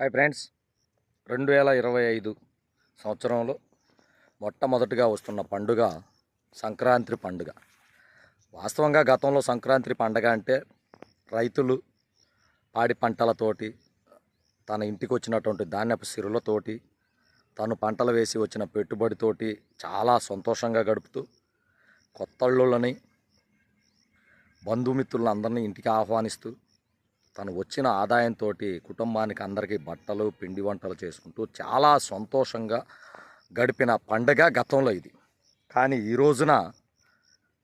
Hi friends. రెండు వేల ఇరవై ఐదు సంవత్సరంలో మొట్టమొదటిగా వస్తున్న పండుగ సంక్రాంతి పండుగ. వాస్తవంగా గతంలో సంక్రాంతి పండుగ అంటే రైతులు పాడి పంటలతోటి తన ఇంటికి వచ్చినటువంటి ధాన్యపు సిరులతోటి తను పంటలు వేసి వచ్చిన పెట్టుబడితోటి చాలా సంతోషంగా గడుపుతూ కొత్తళ్ళని బంధుమిత్రులందరినీ ఇంటికి ఆహ్వానిస్తూ తను వచ్చిన ఆదాయంతో కుటుంబానికి అందరికీ బట్టలు పిండి వంటలు చేసుకుంటూ చాలా సంతోషంగా గడిపిన పండగ గతంలో ఇది. కానీ ఈ రోజున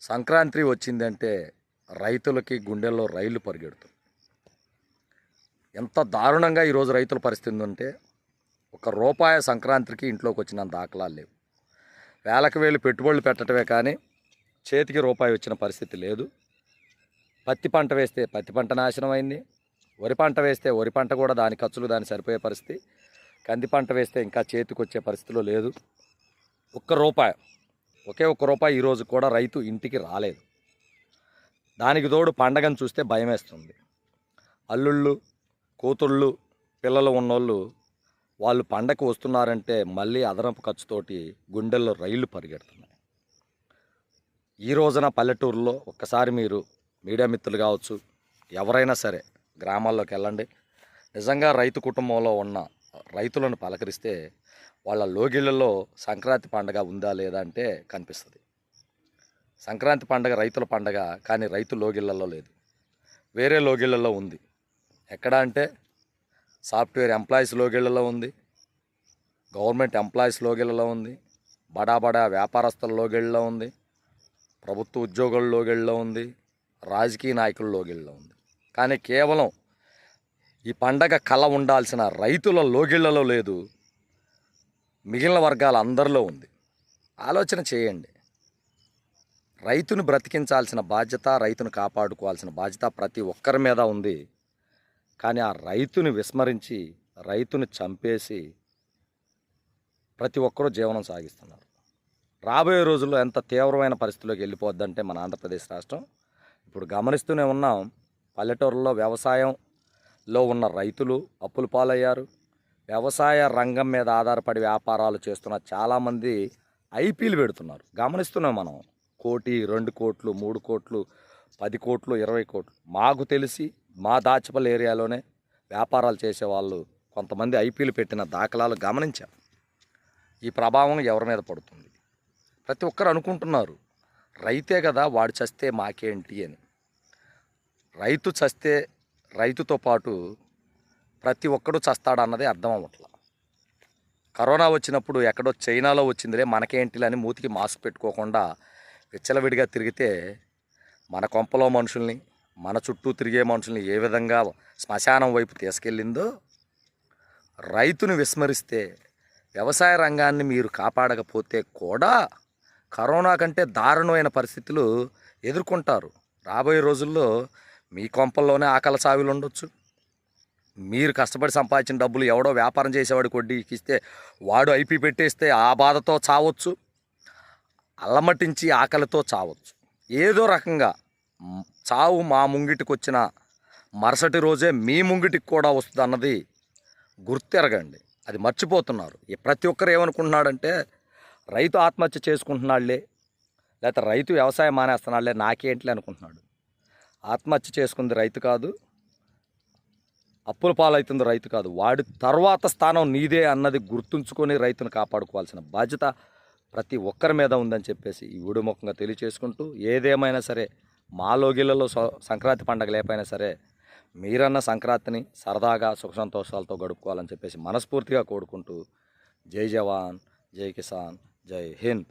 సంక్రాంతి వచ్చిందంటే రైతులకి గుండెల్లో రైళ్ళు పరిగెడుతుంది ఎంత దారుణంగా ఈరోజు రైతుల పరిస్థితి ఉందంటే ఒక రూపాయి సంక్రాంతికి ఇంట్లోకి వచ్చిన దాఖలాలు లేవు. వేలకు వేలు పెట్టుబడులు పెట్టడమే కానీ చేతికి రూపాయి వచ్చిన పరిస్థితి లేదు. పత్తి పంట వేస్తే పత్తి పంట నాశనం అయింది. వరి పంట వేస్తే వరి పంట కూడా దాని ఖర్చులు దాని సరిపోయే పరిస్థితి. కంది పంట వేస్తే ఇంకా చేతికి వచ్చే పరిస్థితిలో లేదు. ఒక్క రూపాయి ఒకే ఒక్క రూపాయి ఈరోజు కూడా రైతు ఇంటికి రాలేదు. దానికి తోడు పండగను చూస్తే భయం వేస్తుంది. అల్లుళ్ళు కూతుళ్ళు పిల్లలు ఉన్నోళ్ళు వాళ్ళు పండగ వస్తున్నారంటే మళ్ళీ అదనపు ఖర్చుతోటి గుండెల్లో రైళ్ళు పరిగెడుతున్నాయి. ఈ రోజున పల్లెటూరులో ఒక్కసారి మీరు మీడియా మిత్రులు కావచ్చు ఎవరైనా సరే గ్రామాల్లోకి వెళ్ళండి. నిజంగా రైతు కుటుంబంలో ఉన్న రైతులను పలకరిస్తే వాళ్ళ లోగిళ్ళలో సంక్రాంతి పండగ ఉందా లేదా అంటే కనిపిస్తుంది. సంక్రాంతి పండగ రైతుల పండగ కానీ రైతు లోగిళ్ళలో లేదు. వేరే లోగిళ్ళలో ఉంది. ఎక్కడ అంటే సాఫ్ట్వేర్ ఎంప్లాయీస్ లోగిళ్ళలో ఉంది. గవర్నమెంట్ ఎంప్లాయీస్ లోగిళ్ళలో ఉంది. బడా బడా వ్యాపారస్తుల లోగిళ్ళలో ఉంది. ప్రభుత్వ ఉద్యోగుల లోగిళ్ళలో ఉంది. రాజకీయ నాయకుల లోగిళ్ళలో ఉంది. కానీ కేవలం ఈ పండగ కళ ఉండాల్సిన రైతుల లోగిళ్ళలో లేదు. మిగిలిన వర్గాల అందరిలో ఉంది. ఆలోచన చేయండి. రైతును బ్రతికించాల్సిన బాధ్యత రైతును కాపాడుకోవాల్సిన బాధ్యత ప్రతి ఒక్కరి మీద ఉంది. కానీ ఆ రైతుని విస్మరించి రైతును చంపేసి ప్రతి ఒక్కరూ జీవనం సాగిస్తున్నారు. రాబోయే రోజుల్లో ఎంత తీవ్రమైన పరిస్థితిలోకి వెళ్ళిపోద్దంటే మన ఆంధ్రప్రదేశ్ రాష్ట్రం. ఇప్పుడు గమనిస్తూనే ఉన్నాం పల్లెటూరులో వ్యవసాయంలో ఉన్న రైతులు అప్పులు పాలయ్యారు. వ్యవసాయ రంగం మీద ఆధారపడి వ్యాపారాలు చేస్తున్న చాలామంది ఐపీలు పెడుతున్నారు. గమనిస్తున్నాం మనం. కోటి రెండు కోట్లు మూడు కోట్లు పది కోట్లు ఇరవై కోట్లు. మాకు తెలిసి మా దాచపల్లి ఏరియాలోనే వ్యాపారాలు చేసేవాళ్ళు కొంతమంది ఐపీలు పెట్టిన దాఖలాలు గమనించాం ఈ ప్రభావం ఎవరి మీద పడుతుంది? ప్రతి ఒక్కరు అనుకుంటున్నారు రైతే కదా వాడు చస్తే మాకేంటి అని. రైతు చస్తే రైతుతో పాటు ప్రతి ఒక్కడు చస్తాడన్నది అర్థం అవ్వట్ల. కరోనా వచ్చినప్పుడు ఎక్కడో చైనాలో వచ్చిందిలే మనకేంటిలే అని మూతికి మాస్క్ పెట్టుకోకుండా విచ్చలవిడిగా తిరిగితే మన కొంపలో మనుషుల్ని మన చుట్టూ తిరిగే మనుషుల్ని ఏ విధంగా శ్మశానం వైపు తీసుకెళ్ళిందో రైతును విస్మరిస్తే వ్యవసాయ రంగాన్ని మీరు కాపాడకపోతే కూడా కరోనా కంటే దారుణమైన పరిస్థితులు ఎదుర్కొంటారు. రాబోయే రోజుల్లో మీ కొంపల్లోనే ఆకలి సావిలు ఉండొచ్చు. మీరు కష్టపడి సంపాదించిన డబ్బులు ఎవడో వ్యాపారం చేసేవాడు కొడ్డీకి ఇస్తే వాడు ఐపీ పెట్టేస్తే ఆ బాధతో చావచ్చు. అల్లమటించి ఆకలితో చావచ్చు. ఏదో రకంగా చావు మా ముంగిటికి వచ్చిన మరుసటి రోజే మీ ముంగిటికి కూడా వస్తుంది అన్నది గుర్తెరగండి. అది మర్చిపోతున్నారు. ఈ ప్రతి ఒక్కరు ఏమనుకుంటున్నాడంటే రైతు ఆత్మహత్య చేసుకుంటున్నాడులే లేకపోతే రైతు వ్యవసాయం మానేస్తున్నాడులే నాకేంటిలే అనుకుంటున్నాడు. ఆత్మహత్య చేసుకుంది రైతు కాదు అప్పుల పాలవుతుంది రైతు కాదు. వాడి తర్వాత స్థానం నీదే అన్నది గుర్తుంచుకొని రైతును కాపాడుకోవాల్సిన బాధ్యత ప్రతి ఒక్కరి మీద ఉందని చెప్పేసి ఈ ఊడిముఖంగా తెలియచేసుకుంటూ ఏదేమైనా సరే మా లోగిళ్ళలో సంక్రాంతి పండగ లేకపోయినా సరే మీరన్న సంక్రాంతిని సరదాగా సుఖ సంతోషాలతో గడుపుకోవాలని చెప్పేసి మనస్ఫూర్తిగా కోరుకుంటూ జై జవాన్ జై కిసాన్ జై హింద్.